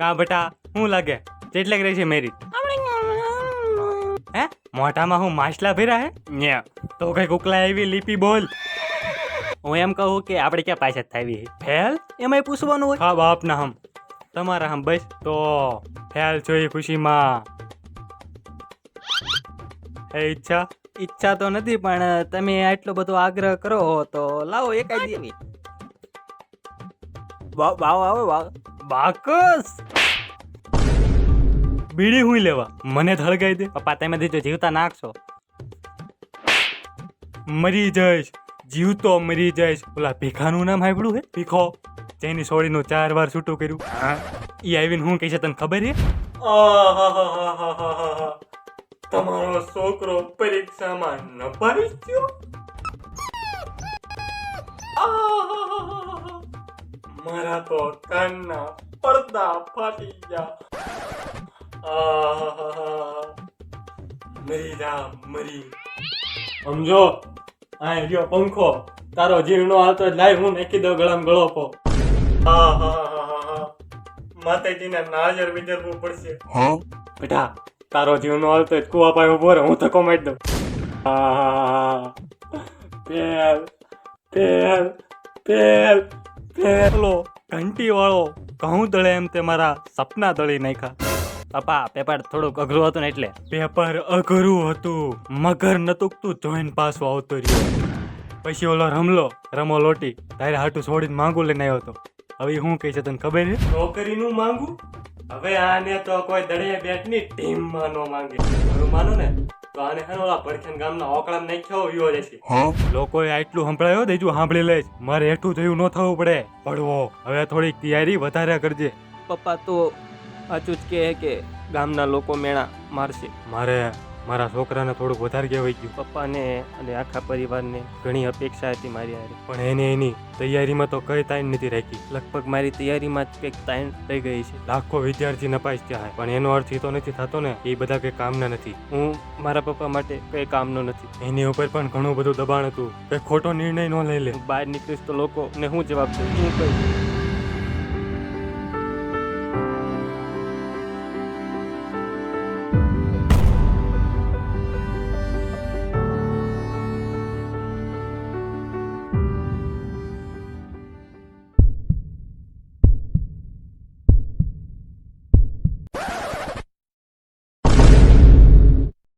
કા બટા શું લાગે? કેટલેક રહી છે મેરી. હે? મોઢામાં હું માછલા ભેરા હે? ન્યા. તો કઈ કુકલા આવી લીપી બોલ. હું એમ કહું કે આપણે ક્યાં પાછા થાવી ફેલ? એમાંય પૂછવાનું હોય. હા, બાપ ના હમ. તમારા હમ બસ. તો ફેલ જોઈ ખુશીમાં. એ ઈચ્છા? ઈચ્છા તો નથી, પણ તમે આટલો બધો આગ્રહ કરો તો લાવો એકાદ દી વાવ વાવ આવે વાવ. બાકસ બીડી હું લેવા. મને થળગાઈ દે. પપ્પા તમે દીધો જીવતા નાખશો. મરી જઈશ. જીવતો મરી જઈશ. ઓલા ભીખાનું નામ સાંભળ્યું હે? ભીખો. જેની સોળીનું ચાર વાર છૂટું કર્યું. હા. ઈ આવીને હું કહી છે તને ખબર છે તમારો છોકરો પરીક્ષામાં નપારી ગયો મારા તો કાનના પડદા ફાટી ગયા. મરી જા મરી. સમજો? આ ગયો પંખો તારો જીવનો આવતો લાય હું નાખી દઉં ગળામ ગળો પો માતાજીને નાજર વિજરવું પડશે. બેટા તારો જીવનો આવતો કુવા પાસે ઊભો રહે હું તો મારી દઉં. હા હા હા પેલ પેલ પેલ પેલો ઘંટી વાળો ઘઉં દળે એમ તે મારા સપના દળી નાખ્યા. પપ્પા પેપર થોડુંક અઘરું હતું ને એટલે. પેપર અઘરું હતું મગર નતુકતું જોઈન પાછો આવતો રહ્યો. પછી ઓલો રમલો રમો લોટી તારે હાટું છોડીને માંગુ લઈને આવ્યો હતો હવે હું કહે છે તને ખબર છે? નોકરીનું માંગુ? હવે આને તો કોઈ દળે બેટની ટીમમાં નો માંગે. માનો ને. તો આને હે ઓલા ભરખેન ગામના ઓકળામ નાખ્યો વિયો રહેશે લોકોએ આટલું સંભળાયો દેજો સાંભળી લઈશ મારે એટલું થયું ન થવું પડે. પડવો હવે થોડીક તૈયારી વધારે કરજે. પપ્પા તો સાચું જ કહે કે ગામના લોકો મેળા મારશે. મારે મારા છોકરાને થોડુંક વધારે કહેવાય ગયું. પપ્પાને અને આખા પરિવારને ઘણી અપેક્ષા હતી મારી હારે. પણ એને એની તૈયારીમાં તો કઈ તાઈન નથી રાખી લગભગ મારી તૈયારીમાં જ કંઈક તાઈન થઈ ગઈ છે. લાખો વિદ્યાર્થી નપાઈશ ત્યાં પણ એનો અર્થ એ તો નથી થતો ને એ બધા કઈ કામના નથી. હું મારા પપ્પા માટે કંઈ કામનો નથી. એની ઉપર પણ ઘણું બધું દબાણ હતું. કઈ ખોટો નિર્ણય ન લઈ લે. બહાર નીકળીશ તો લોકોને હું જવાબ દઉં? હું કહીશ